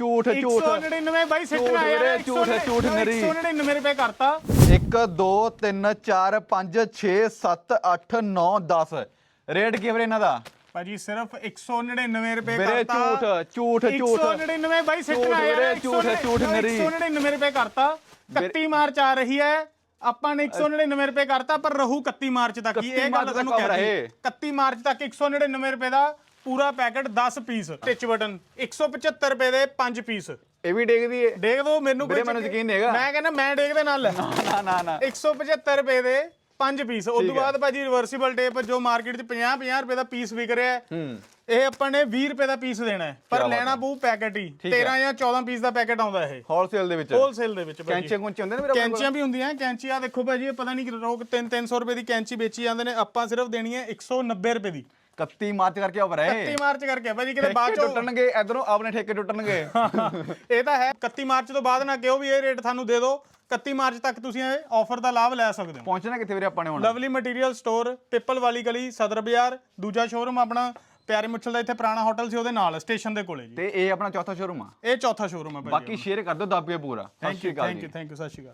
ਝੂਠ ਝੂਠ। 199 ਬਾਈ ਸਿੱਟ ਝੂਠ ਨਾ ਯਾਰ ਵੀਰੇ, ਝੂਠ ਝੂਠ ਮੇਰੀ। 199 ਰੁਪਏ ਕਰਤਾ। 1 2 3 4 5 6 7 8 9 10 ਰੇਟ ਕੀ ਹੈ ਵੀਰੇ ਇਹਨਾਂ ਦਾ? ਭਾਜੀ ਸਿਰਫ 199 ਰੁਪਏ ਵੀਰੇ ਕਰਤਾ। ਝੂਠ ਝੂਠ ਝੂਠ। 199 ਬਾਈ ਸਿੱਟ ਝੂਠ ਯਾਰ ਵੀਰੇ, ਝੂਠ ਝੂਠ ਮੇਰੀ। 199 ਰੁਪਏ ਕਰਤਾ। 31 ਮਾਰਚ ਆ ਰਹੀ ਹੈ। ਆਪਾਂ ਨੇ 199 ਰੁਪਏ ਕਰਤਾ ਪਰ ਰਹੂ 31 ਮਾਰਚ ਤੱਕ। ਹੀ 31 ਇਹ ਮਾਰਚ ਗੱਲ ਤੱਕ ਤੁਹਾਨੂੰ ਕਹਿ ਹੈ। ਦਿੱਤੀ 31 ਮਾਰਚ ਤੱਕ 199 ਰੁਪਏ ਦਾ ਪੂਰਾ ਪੈਕੇਟ 10 ਪੀਸ। ਟਿਚ ਬਟਨ 175 ਰੁਪਏ ਦੇ 5 ਪੀਸ। ਇਹ ਵੀ ਡੇਗਦੀ ਹੈ ਦੇਖ ਦੋ ਮੈਨੂੰ ਵੀਰੇ, ਮੈਨੂੰ ਯਕੀਨ ਨਹੀਂ ਹੈਗਾ। ਮੈਂ ਕਹਿੰਦਾ ਮੈਂ ਦੇ ਨਾਲ। ਲੈ ਨਾ ਨਾ ਨਾ। 175 ਰੁਪਏ ਦੇ 5 ਪੀਸ। ਉਸ ਤੋਂ। ਬਾਅਦ ਭਾਜੀ ਰਿਵਰਸੀਬਲ ਟੇਪ ਜੋ ਮਾਰਕੀਟ 'ਚ 50 50 ਰੁਪਏ ਦਾ ਪੀਸ ਵਿਕ ਰਿਹਾ ਹੈ। ਇਹ ਆਪਾਂ ਨੇ 20 ਰੁਪਏ ਦਾ ਪੀਸ ਦੇਣਾ ਹੈ। ਪਰ ਲੈਣਾ ਪਊ ਪੈਕੇਟ ਹੀ। ਠੀਕ ਹੈ। 13 ਜਾਂ 14 ਪੀਸ ਦਾ ਪੈਕੇਟ ਆਉਂਦਾ ਇਹ। ਹੋਲਸੇਲ ਦੇ ਵਿੱਚ। ਹੋਲਸੇਲ ਦੇ ਵਿੱਚ ਭਾਜੀ। ਕੈਂਚੀਆਂ ਕੁੰਚੇ ਹੁੰਦੇ ਨੇ ਵੀਰੇ ਆਪਣੇ ਕੋਲ? ਕੈਂਚੀਆਂ ਵੀ ਹੁੰਦੀਆਂ ਕੈਂਚੀ ਆ ਦੇਖੋ ਭਾਜੀ ਇਹ ਪਤਾ ਨਹੀਂ ਲੋਕ 3 300 ਰੁਪਏ ਦੀ ਕੈਂਚੀ ਵੇਚੀ ਜਾਂਦੇ ਨੇ। ਆਪਾਂ ਸਿਰਫ ਦੇਣੀ ਹੈ 190 ਰੁਪਏ ਦੀ। 31 ਮਾਰਚ ਕਰਕੇ ਆਫਰ ਹੈ 31 ਮਾਰਚ ਕਰਕੇ ਭਾਜੀ ਕਿਤੇ ਬਾਅਦ ਠੇਕੇ ਚੋਂ ਟੁੱਟਣਗੇ ਇਧਰੋਂ ਆਪਣੇ ਠੇਕੇ ਟੁੱਟਣਗੇ। ਇਹ ਤਾਂ ਹੈ 31 ਮਾਰਚ ਤੋਂ ਬਾਅਦ ਨਾ ਕਿਹੋ ਵੀ ਇਹ ਰੇਟ ਤੁਹਾਨੂੰ ਦੇ ਦਿਓ 31 ਮਾਰਚ ਤੱਕ ਤੁਸੀਂ ਇਹ ਆਫਰ ਦਾ ਲਾਭ ਲੈ ਸਕਦੇ ਹੋ। ਪਹੁੰਚਣਾ ਕਿੱਥੇ ਵੀਰੇ ਆਪਾਂ ਨੇ ਹੁਣ? ਲਵਲੀ ਮਟੀਰੀਅਲ ਸਟੋਰ ਪਿੱਪਲ ਵਾਲੀ ਗਲੀ ਸਦਰ ਬਾਜ਼ਾਰ ਦੂਜਾ ਸ਼ੋਰੂਮ ਆਪਣਾ ਪਿਆਰੇ ਮੁੱਛਲ ਦਾ ਇੱਥੇ ਪੁਰਾਣਾ ਹੋਟਲ ਸੀ ਉਹਦੇ ਨਾਲ ਸਟੇਸ਼ਨ ਦੇ ਕੋਲੇ ਜੀ। ਤੇ ਇਹ ਆਪਣਾ ਚੌਥਾ ਸ਼ੋਰੂਮ ਆ? ਇਹ ਚੌਥਾ ਸ਼ੋਰੂਮ ਹੈ ਭਾਜੀ ਬਾਕੀ ਸ਼ੇਅਰ ਕਰ ਦਿਓ ਦੱਬ ਕੇ ਪੂਰਾ। Sat thank Sri you Akal thank ji. You thank you Sat Sri Akal.